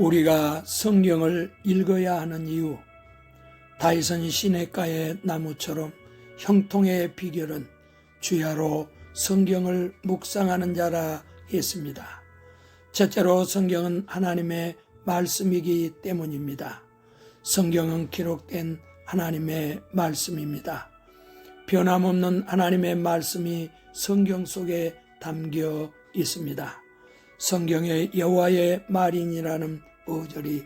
우리가 성경을 읽어야 하는 이유, 다이슨 시내가의 나무처럼 형통의 비결은 주야로 성경을 묵상하는 자라 했습니다. 첫째로 성경은 하나님의 말씀이기 때문입니다. 성경은 기록된 하나님의 말씀입니다. 변함없는 하나님의 말씀이 성경 속에 담겨 있습니다. 성경의 여호와의 말인이라는 어절이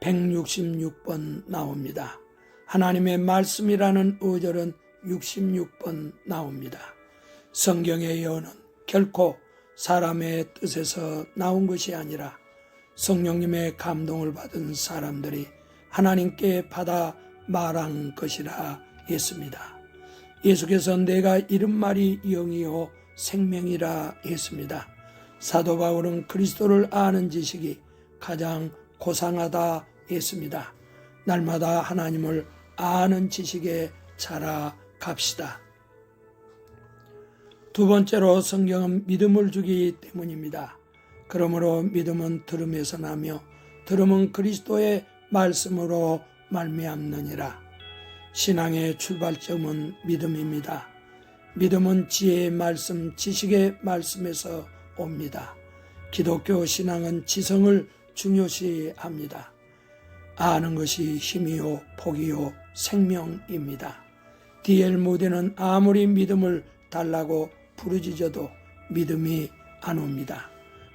166번 나옵니다. 하나님의 말씀이라는 어절은 66번 나옵니다. 성경의 여는 결코 사람의 뜻에서 나온 것이 아니라 성령님의 감동을 받은 사람들이 하나님께 받아 말한 것이라 했습니다. 예수께서 내가 이른 말이 영이요 생명이라 했습니다. 사도 바울은 그리스도를 아는 지식이 가장 고상하다 했습니다. 날마다 하나님을 아는 지식에 자라갑시다. 두 번째로 성경은 믿음을 주기 때문입니다. 그러므로 믿음은 들음에서 나며 들음은 그리스도의 말씀으로 말미암느니라. 신앙의 출발점은 믿음입니다. 믿음은 지혜의 말씀, 지식의 말씀에서 옵니다. 기독교 신앙은 지성을 중요시합니다. 아는 것이 힘이요, 복이요, 생명입니다. 디엘 모데는 아무리 믿음을 달라고 부르짖어도 믿음이 안 옵니다.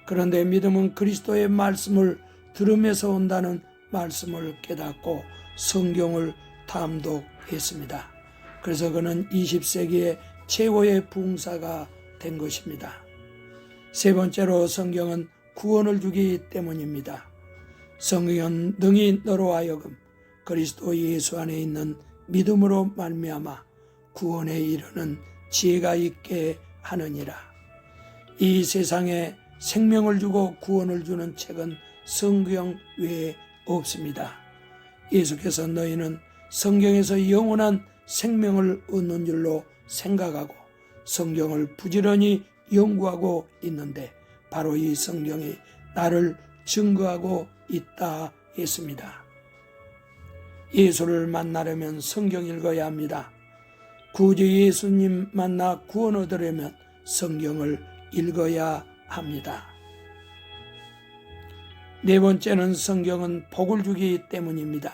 그런데 믿음은 그리스도의 말씀을 들으면서 온다는 말씀을 깨닫고 성경을 탐독했습니다. 그래서 그는 20세기의 최고의 부흥사가 된 것입니다. 세 번째로 성경은 구원을 주기 때문입니다. 성경은 능히 너로 하여금 그리스도 예수 안에 있는 믿음으로 말미암아 구원에 이르는 지혜가 있게 하느니라. 이 세상에 생명을 주고 구원을 주는 책은 성경 외에 없습니다. 예수께서 너희는 성경에서 영원한 생명을 얻는 줄로 생각하고 성경을 부지런히 연구하고 있는데 바로 이 성경이 나를 증거하고 있다 했습니다. 예수를 만나려면 성경 읽어야 합니다. 구주 예수님 만나 구원 얻으려면 성경을 읽어야 합니다. 네 번째는 성경은 복을 주기 때문입니다.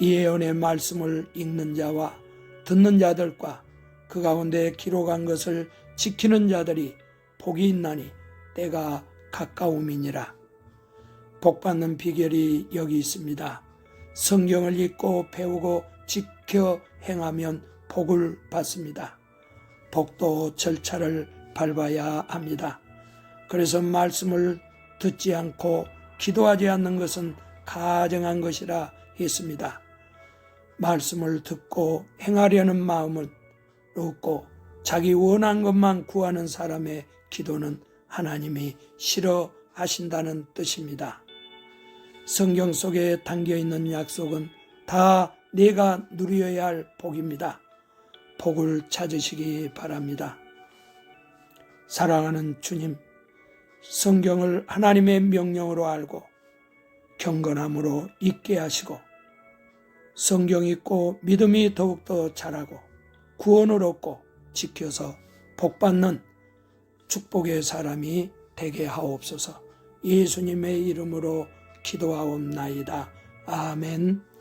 이 예언의 말씀을 읽는 자와 듣는 자들과 그 가운데 기록한 것을 지키는 자들이 복이 있나니 때가 가까움이니라. 복 받는 비결이 여기 있습니다. 성경을 읽고 배우고 지켜 행하면 복을 받습니다. 복도 절차를 밟아야 합니다. 그래서 말씀을 듣지 않고 기도하지 않는 것은 가정한 것이라 했습니다. 말씀을 듣고 행하려는 마음을 없고 자기 원한 것만 구하는 사람의 기도는 하나님이 싫어하신다는 뜻입니다. 성경 속에 담겨 있는 약속은 다 내가 누려야 할 복입니다. 복을 찾으시기 바랍니다. 사랑하는 주님, 성경을 하나님의 명령으로 알고 경건함으로 잊게 하시고 성경 읽고 믿음이 더욱더 자라고 구원을 얻고 지켜서 복받는 축복의 사람이 되게 하옵소서 예수님의 이름으로 기도하옵나이다. 아멘.